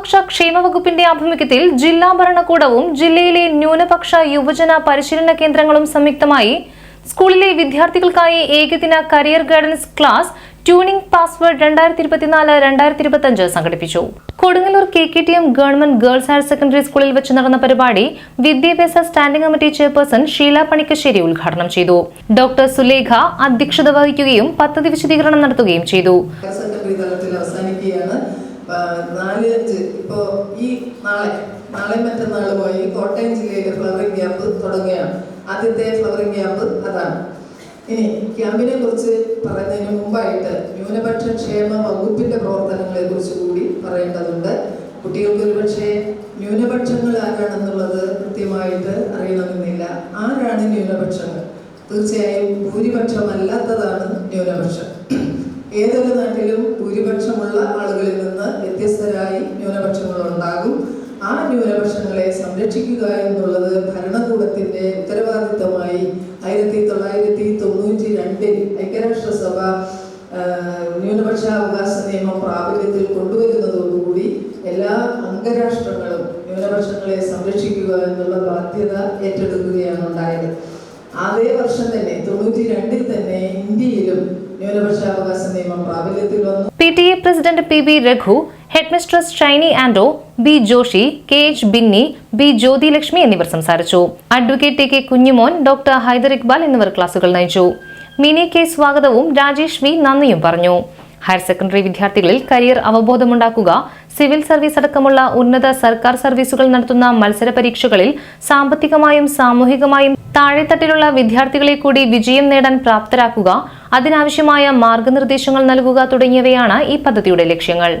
ക്ഷേമവകുപ്പിന്റെ ആഭിമുഖ്യത്തിൽ ജില്ലാ ഭരണകൂടവും ജില്ലയിലെ ന്യൂനപക്ഷ യുവജന പരിശീലന കേന്ദ്രങ്ങളും സംയുക്തമായി സ്കൂളിലെ വിദ്യാർത്ഥികൾക്കായി ഏകദിന career guidance class tuning password രണ്ടായിരത്തി ഇരുപത്തിനാല് രണ്ടായിരത്തി ഇരുപത്തിയഞ്ച് സംഘടിപ്പിച്ചു. Kodungallur K K T M government girls higher secondary സ്കൂളിൽ വെച്ച് നടന്ന പരിപാടി വിദ്യാഭ്യാസ standing committee chairperson Sheela Panikkassery ഉദ്ഘാടനം ചെയ്തു. ഡോക്ടർ സുലേഖ അധ്യക്ഷത വഹിക്കുകയും പദ്ധതി വിശദീകരണം നടത്തുകയും ചെയ്തു ഹയർ സെക്കൻഡറി തലത്തിൽ അവസാനിക്കുകയാണ് ആ, നാല് അഞ്ച് ഈ നാളെ നാളെ മറ്റന്നാളുമായി കോട്ടയം ജില്ലയിലെ ഫ്ലവറിംഗ് ക്യാമ്പ് തുടങ്ങുകയാണ്. ആദ്യത്തെ ഫ്ലവറിംഗ് ക്യാമ്പ് അതാണ്. ഇനി ക്യാമ്പിനെ കുറിച്ച് പറയുന്നതിന് മുമ്പായിട്ട് ന്യൂനപക്ഷ ക്ഷേമ വകുപ്പിന്റെ പ്രവർത്തനങ്ങളെ കുറിച്ച് കൂടി പറയേണ്ടതുണ്ട്. കുട്ടികൾക്ക് ഒരുപക്ഷെ ന്യൂനപക്ഷങ്ങൾ ആരാണെന്നുള്ളത് കൃത്യമായിട്ട് അറിയണമെന്നില്ല. ആരാണ് ന്യൂനപക്ഷങ്ങൾ? തീർച്ചയായും ഭൂരിപക്ഷമല്ലാത്തതാണ് ന്യൂനപക്ഷം. ഏതൊരു നാട്ടിലും ആ ന്യൂനപക്ഷങ്ങളെ സംരക്ഷിക്കുക എന്നുള്ളത് ഭരണകൂടത്തിന്റെ ഉത്തരവാദിത്തമായി ആയിരത്തി തൊള്ളായിരത്തി തൊണ്ണൂറ്റി രണ്ടിൽ ഐക്യരാഷ്ട്രസഭ ന്യൂനപക്ഷ അവകാശ നിയമം പ്രാബല്യത്തിൽ കൊണ്ടുവരുന്നതോടുകൂടി എല്ലാ അംഗരാഷ്ട്രങ്ങളും ന്യൂനപക്ഷങ്ങളെ സംരക്ഷിക്കുക എന്നുള്ള ബാധ്യത ഏറ്റെടുക്കുകയാണ് ഉണ്ടായത്. അതേ വർഷം തന്നെ തൊണ്ണൂറ്റി രണ്ടിൽ തന്നെ ഇന്ത്യയിലും ന്യൂനപക്ഷ അവകാശ നിയമം പ്രാബല്യത്തിൽ വന്നു. P T A president P B Raghu headmistress Shiny Ando B Joshi K H Binny B Jyothilakshmi എന്നിവർ സംസാരിച്ചു. Advocate K Kunjumon doctor Haider Iqbal എന്നിവർ ക്ലാസുകൾ നയിച്ചു. മിനി കെ സ്വാഗതവും രാജേഷ് വി നന്ദിയും പറഞ്ഞു. ഹയർ സെക്കൻഡറി വിദ്യാർത്ഥികളിൽ കരിയർ അവബോധമുണ്ടാക്കുക സിവിൽ സർവീസ് അടക്കമുള്ള ഉന്നത സർക്കാർ സർവീസുകൾ നടത്തുന്ന മത്സര പരീക്ഷകളിൽ സാമ്പത്തികമായും സാമൂഹികമായും താഴെത്തട്ടിലുള്ള വിദ്യാർത്ഥികളെ കൂടി വിജയം നേടാൻ പ്രാപ്തരാക്കുക അതിനാവശ്യമായ മാർഗനിർദ്ദേശങ്ങൾ നൽകുക തുടങ്ങിയവയാണ് ഈ പദ്ധതിയുടെ ലക്ഷ്യങ്ങൾ.